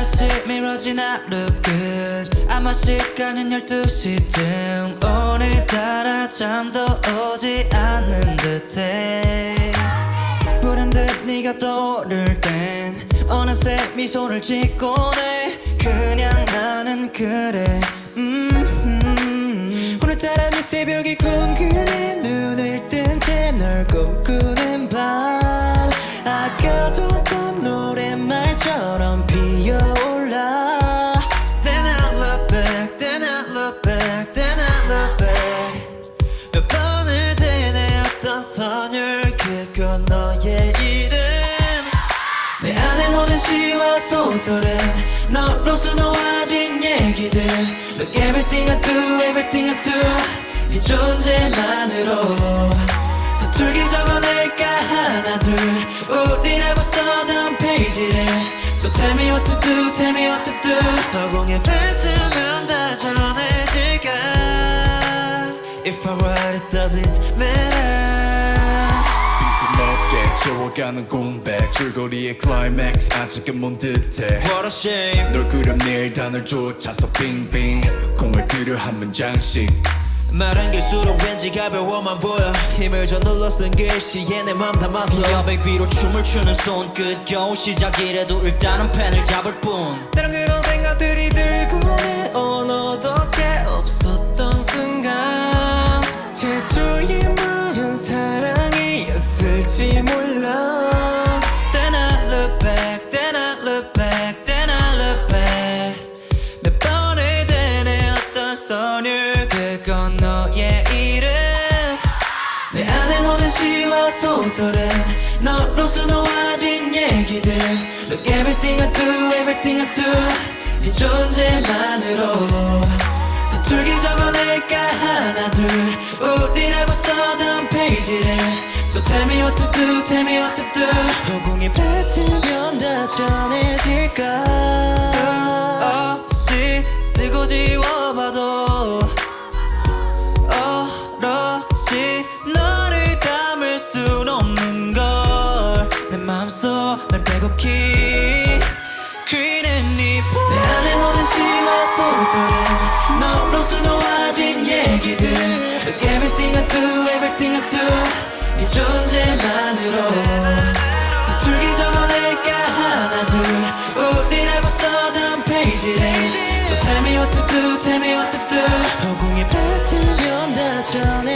다시 미뤄진 하루 끝. 아마 시간은 12시쯤. 오늘따라 잠도 오지 않는 듯해. 불현듯 네가 떠오를 땐 어느새 미소를 짓고네 그냥 나는 그래. 음, 음. 오늘따라 네 새벽이 궁금해 소설은 너로서 놓아진 얘기들. Look everything I do, everything I do 네 존재만으로. 서툴기 적어낼까 하나 둘. 우리라고 써둔 페이지를 So tell me what to do, tell me what to do 허공에 뱉으면 다 전해질까 If I write it, does it matter 빈틈없게 채워가는 공백 줄거리의 클라이맥스 아직은 먼 듯해 What a shame 널 그려낼 단어를 쫓아서 빙빙 공을 들여 한 문장씩 말한 길수록 왠지 가벼워만 보여. 힘을 줘 눌러 쓴 글씨에 내맘 담아서 여백 위로 춤을 추는 손끝 겨우 시작이라도 일단은 펜을 잡을 뿐. 때론 그런 생각들이 들고 내 언어도 꽤 없었던 순간. 제초의 말은 사랑이었을지 몰라 안에 모든 시와 소설은 너로서 놓아진 얘기들. Look everything I do, everything I do 네 존재만으로. 서툴기 적어낼까 하나 둘. 우리라고 써둔 페이지를. So tell me what to do, tell me what to do. 허공에 뱉으면 다 전해질까? 수없이 쓰고 지워 빼곡히 그리는 이내 안에 모든 시와 소설은 너로서 놓아진 얘기들. Look everything I do, everything I do 네 존재만으로. 서툴기 적어낼까 하나 둘. 우리라고 써둔 페이지를 So tell me what to do, tell me what to do. 허공에 뱉으면 다 전해질까